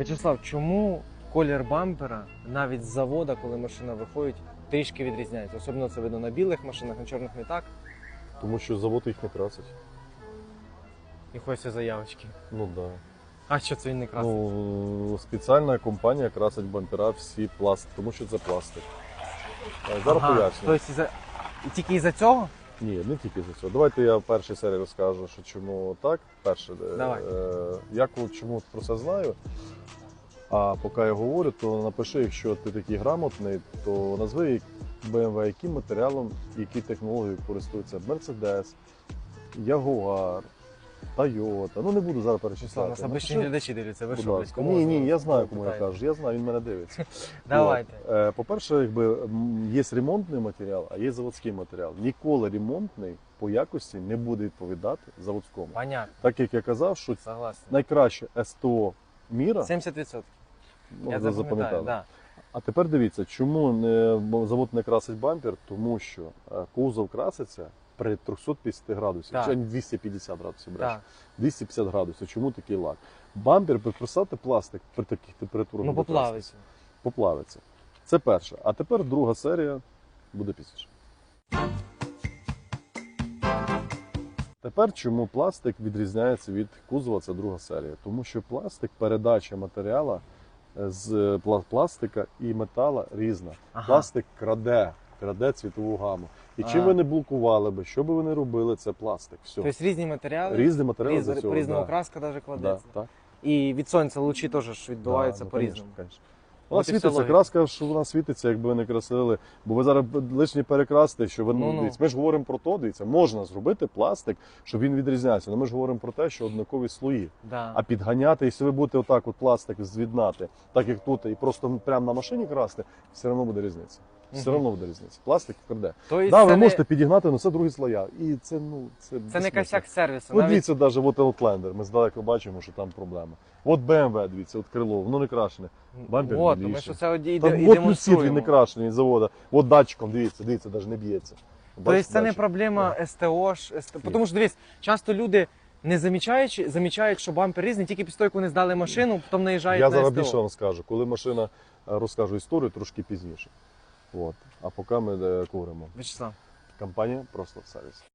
Вячеслав, чому колір бампера навіть з завода, коли машина виходить, трішки відрізняється? Особливо це видно на білих машинах, на чорних не так. Тому що завод їх не красить. І хочеться заявочки. Ну да. А що це він не красить? Ну, спеціальна компанія красить бампера всі пластик, тому що це пластик. Зараз Ага, поясню. Тобто і, за... і тільки із-за цього? Ні, не тільки за цього. Давайте я в першій серії розкажу, що чому так. Перше, е, Давай. е, як чому про це знаю. А поки я говорю, то напиши, якщо ти такий грамотний, то назви BMW, яким матеріалом, які технології користуються Mercedes, Jaguar, Toyota. Ну не буду зараз перечисляти. нас обичні Напиши, глядачі дивляться, ви що, блядь, Ні, ні, я знаю, кому я кажу. Я знаю, він мене дивиться. Давайте. Е, По-перше, якби є ремонтний матеріал, а є заводський матеріал. Ніколи ремонтний по якості не буде відповідати заводському. Понятно, Так як я казав, що согласен. найкраще СТО міра 70%. ну, Я ви запам'ятаю, да. А тепер дивіться, чому не, завод не красить бампер, тому що е, кузов краситься при 350 градусів, Так. чи 250 градусів бреш. Так. 250 градусів. Чому такий лак? Бампер приписати пластик при таких температурах. Ну, поплавиться. Поплавиться. Це перше. А тепер друга серія буде пізніше. Тепер чому пластик відрізняється від кузова, це друга серія. Тому що пластик, передача матеріалу е, з пластика і метала різна. Ага. Пластик краде, краде цвітову гаму. І чим ви не блокували би, що би ви не робили, це пластик. Все. Тобто різні матеріали, Різні матеріали різ... за цього. по-різному да. краска навіть Да, кладеться. так. І від сонця лучі теж відбиваються Да, ну, по-різному. конечно. Вона От світиться, краска, що вона світиться, якби ви не красили. Бо ви зараз лишні перекрасите, що ви Ну-ну. ну, Ми ж говоримо про то, дивіться, можна зробити пластик, щоб він відрізнявся. Але ми ж говоримо про те, що однакові слої. Да. А підганяти, якщо ви будете отак от пластик з'єднати, так як тут, і просто прямо на машині красти, все одно буде різниця. Все одно буде різниця. Пластик краде. Тобто Да, це ви не- можете підігнати, але це другі слоя. І це ну це, Це не безсмислено. косяк сервісу. Ну, навіть... дивіться, навіть от Outlander, ми здалеку бачимо, що там проблема. От BMW, дивіться, от крило, воно не крашене. бампер От, ми ж це от і, Там і от плюсів він демонструємо. не крашений від завода. От датчиком, дивіться, дивіться, навіть не б'ється. Тобто Бачите, це не датчик? проблема СТО, ж, СТ... Тому що дивись, часто люди не замічаючи, замічають, що бампер різний, тільки після того, як вони здали машину, потім наїжджають Я на зараз СТО. більше вам скажу, коли машина е, розкажу історію трошки пізніше. От. А поки ми куримо. Вячеслав, Компанія просто сервіс.